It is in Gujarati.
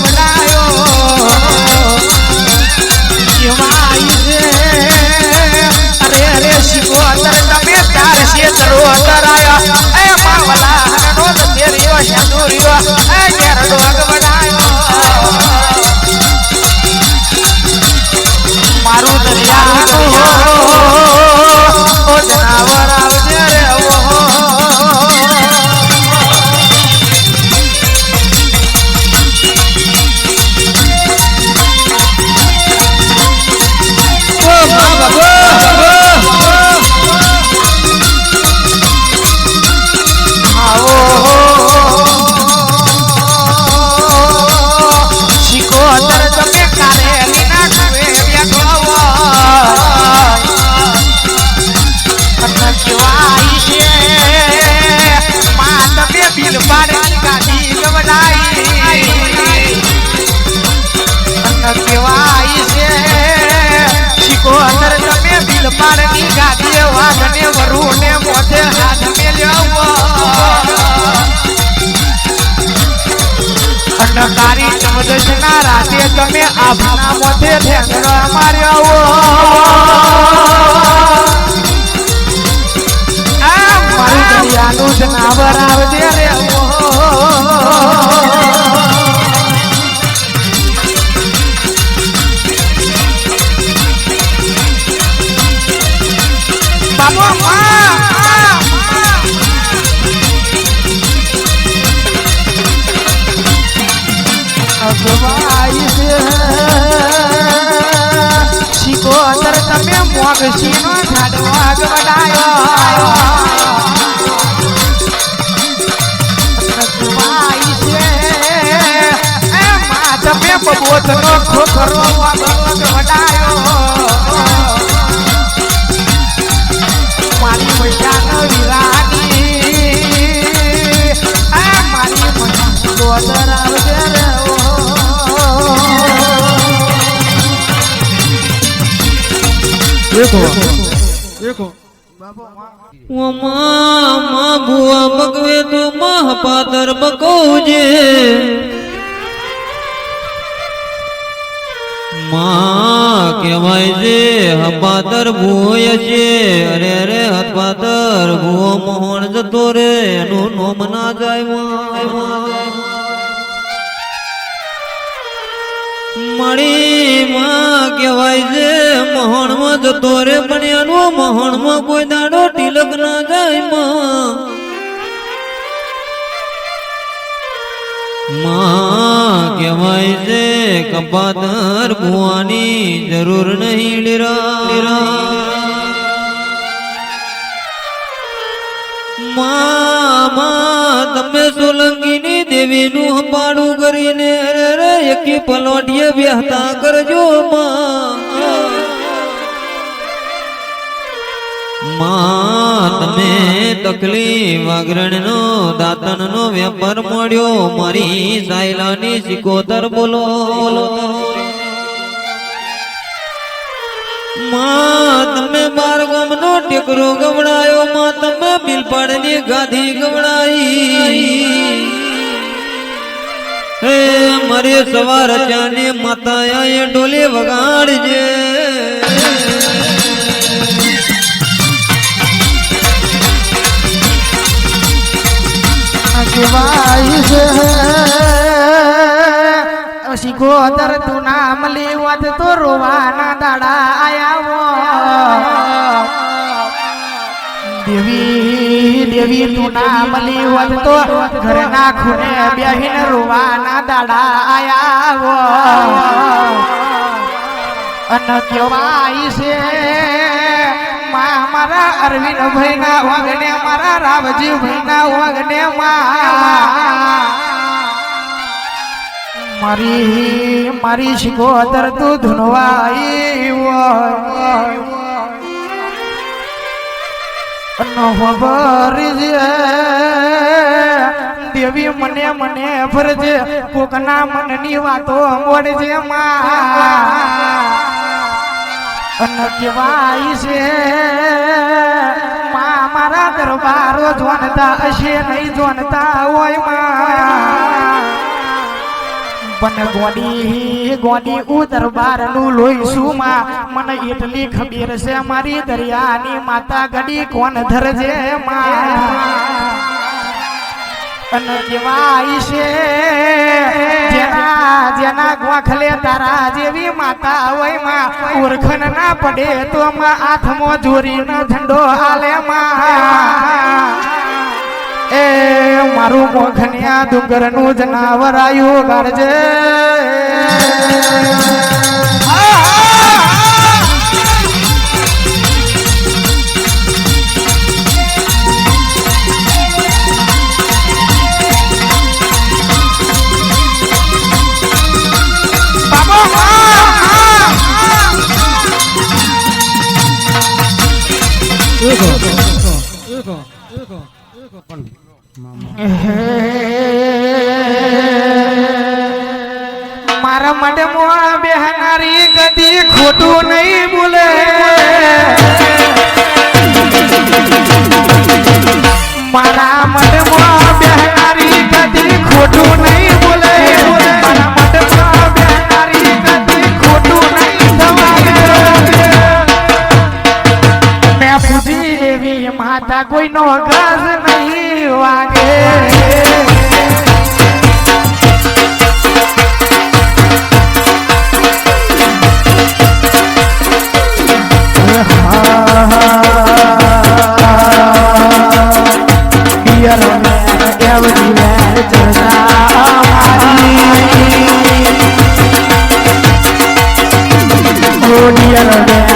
volar. જાતે વાઘ ને વરુ ને મોઢે હાથ મેલ્યો રાતે તમે આભાના મોઢે ઠેંગણો માર્યો મારી આવજે રે. ઓમાં ભુવા બગવે તો મહાપાદર બકોજે. માં કહેવાય છે હપાદર ભૂય છે. અરે અરે હપાદર ભૂવો મોહણ જતો રે. એનું નોમ ના જાય માં મળી માં કહેવાય છે, મોહણમાં જતો રે એનું મોહણમાં કોઈ દાડો તિલક ના જાય માં. માં કહેવાય છે, કપાતર ભુવાની જરૂર નહીં, લીરા. મામા તમે સોલંકીની દેવીનું પાડું કરીને એકી પલોટીએ બેહતા કરજો માં. તમે તકલીફ વાગરણનો દાતનનો વેપાર મળ્યો. મારી સાયલાની સિકોતર બોલો. માં, તમે બાર ગમનો ટેકરો ગવડાયો. માં, તમે બિલપાડની ગાધી ગવડાઈ. મારે સવાર ચાને માતા આયે ડોલે વગાડજે. શીખો અદર તું નામ લેવત તો રોવાના દાડા આયા દેવી દેવી તું નામ લેવત તો ઘરના ખૂણે બેહીને રોવાના દાડા આયા અન કેવાય છે. મારા અરવિંદ ભાઈ ના વાગને મારા રાવજી ભાઈ ના વાગને મારી મારી શિકોતર તું ધુનવાઈ ખબર છે. દેવી મને મને ફરજે, કોકના મનની વાતો મોડજે માં. કહેવાય છે મારા દરબારો જોનતા હશે નહીં જોનતા હોયમાં. બન ગોડી ગોડી ઉ દરબારનું લોહીશું માં? મને એટલી ખબર છે, મારી દરિયાની માતા ગડી કોણ ધરજે માં? અને કહેવાય છે, જેના જેના ગોખલે તારા જેવી માતા હોયમાં ઓળખણ ના પડે તો માં હાથમાં જોરીનો ઝંડો હાલે માં. એ મારું મોખનિયા ડુંગરનું જનાવર આવ્યું ગાડજે મારા માટે બેહારી ગદી ખોટું નહીં બોલે. મારા માટે મોઆ કોઈનો ઘાસ નહીં વાગે Oh, dear, dear.